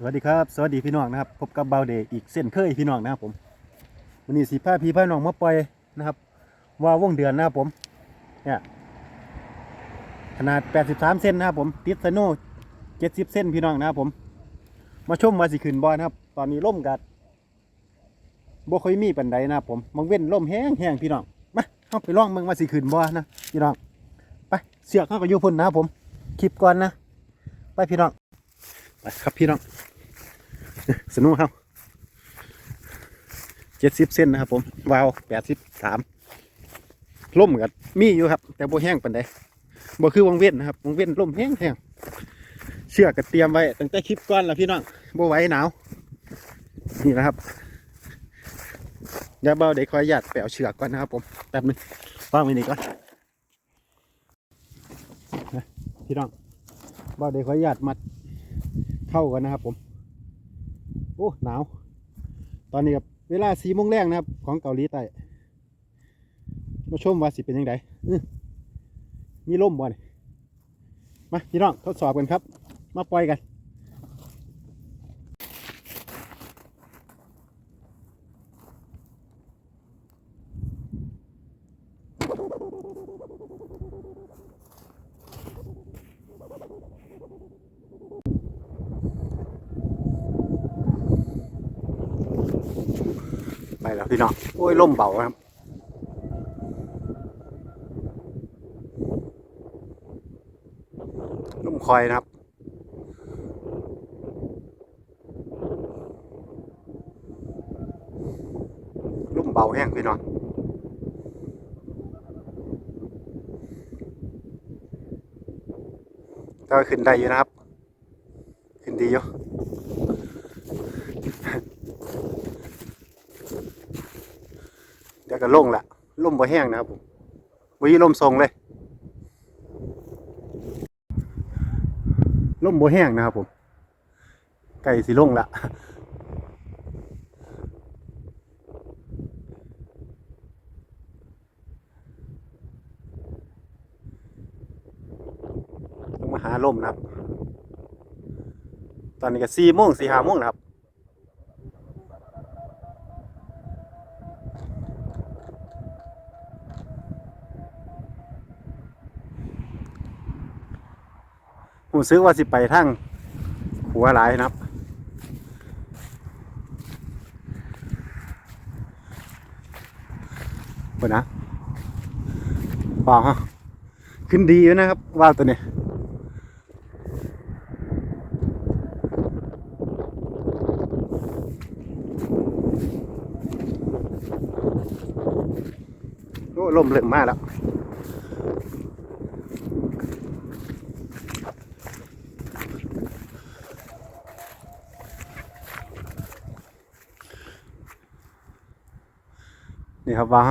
สวัสดีครับ สวัสดีพี่น้องนะครับพบกับเบาเดย์อีกเส้นเคยพี่น้องนะครับผมวันนี้สีผ้าพี่ผ้าน้องมาปล่อยนะครับ ว่าวงเดือนนะครับผมเนี่ยขนาด 83เซนนะครับผมติดสโน่70เซนพี่น้องนะครับผม มาชมมาสิขึ้นบอลนะครับ ตอนนี้ล่มกัดบ่ค่อยมีปันใดนะครับผมมังเว้นล่มแห้งแห้งพี่น้องมาเข้าไปล่องมืองมาสิขึ้นบอลนะพี่น้องไปเสือกเข้ากับยูพุ่นนะครับผมคลิปก่อนนะไปพี่น้อง ไปครับพี่น้องสนุกครับเจ็ดสิบเส้นนะครับผม วาวแปดสิบสามล่มกันมีอยู่ครับ แต่โบแห้งปันใดบ่คือวังเว้นนะครับวังเว้นล่มแห้งแห้งเชือกก็เตรียมไว้ตั้งแต่คลิปก่อนแล้วพี่น้องบ่ไว้หนาวนี่นะครับเดี๋ยวเบาเดี๋ยวคอยหยัดแปลวเชือกก่อนนะครับผมแป๊บนึงวางไว้นี่ก่อนนะพี่น้องเบาเดี๋ยวคอยหยัดมัด เข้ากันนะครับผม โอ้หนาว ตอนนี้กับเวลาสี่โมงแรกนะครับ ของเกาหลีใต้มาชมว่าสิเป็นยังไงมีล่มบ่นมาพี่น้องทดสอบกันครับ มาปล่อยกัน ไปแล้วพี่น้องโอ้ยล่มเบาครับล่มคอยนะครับล่มเบาแห้งพี่น้องก็ขึ้นได้อยู่นะครับ ขึ้นดีอยู่ เดี๋ยวก็ลงละล่มบ่แห้งนะครับผมวิล่มทรงเลยล่มบ่แห้งนะครับผมไก่สิลงละต้องมาหาล่มนะครับ ตอนนี้ก็สี่โมงสี่ห้าโมงนะครับ ผมซื้อว่าสิไปทั้งหัวหลายนะครับ เปิดนะป่าฮะขึ้นดีอยู่นะครับว่าวตัวนี้โอ้ลมเริ่มมากแล้ว นี่ครับว่า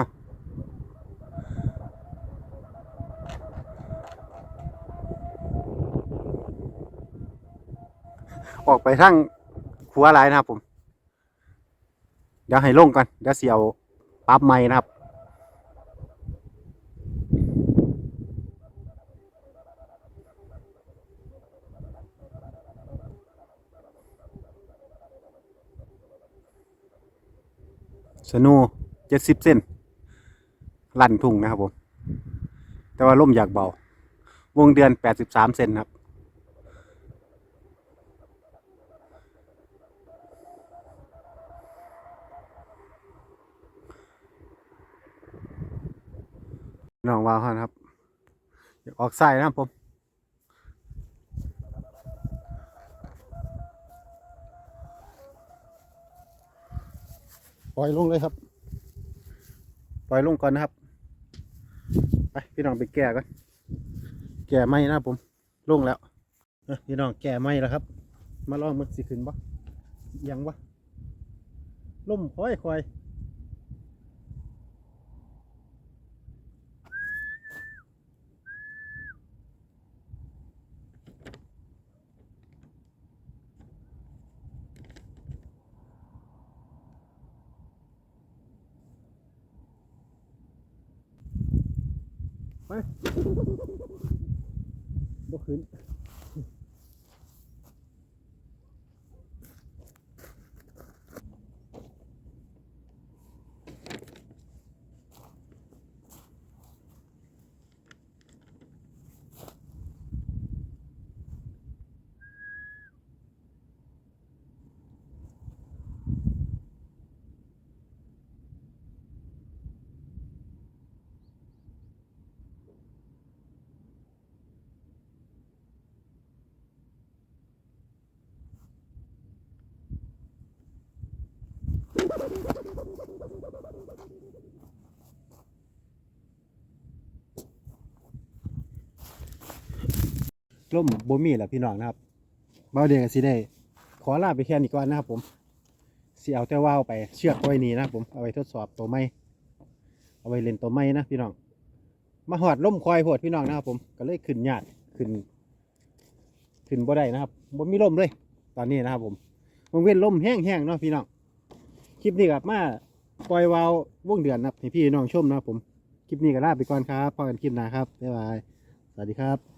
ออกไปทั้งหัวหลายนะครับผม เดี๋ยวให้ลงก่อนเดี๋ยวเสียวปั๊บไม้นะครับสโนู เจ็ดสิบเส้น ลั่นทุ่งนะครับผม แต่ว่าล่มอยากเบา วงเดือนแปดสิบสามเซนครับ น้องวาวครับ อยากออกไส้นะครับผมปล่อยลงเลยครับ ปล่อยลงก่อนนะครับ ไปพี่น้องไปแก่ก่อนแก่ไม่นะผมลงแล้วพี่น้องแก่ไม่แล้วครับ มาลองมันสิขึ้นบ่ยังบ่ล่มค่อยค่อย ไปบ่ขึ้น ล่มบ่มีแหละพี่น้องนะครับเบาเดก็สิได้ ขอลาไปแค่นี้ก่อนนะครับผมสิเอาแต่ว่าวไปเชือกไว้นี่นะครับผมเอาไว้ทดสอบตัวไม้เอาไว้เล่นตัวไม้นะพี่น้อง มาหอดล่มควายโพดพี่น้องนะครับผมก็เลยขึ้นหยากขึ้น ขึ้นบ่ได้นะครับบ่มีล่มเลย ตอนนี้นะครับผมวงเว้นล่มแห้งๆเนาะพี่น้อง คลิปนี้กับมาปล่อยวาววงเดือนนะครับให้พี่น้องชมนะครับผม คลิปนี้ก็ลาไปก่อนครับพอกันคลิปหน้าครับบ๊ายบาย สวัสดีครับ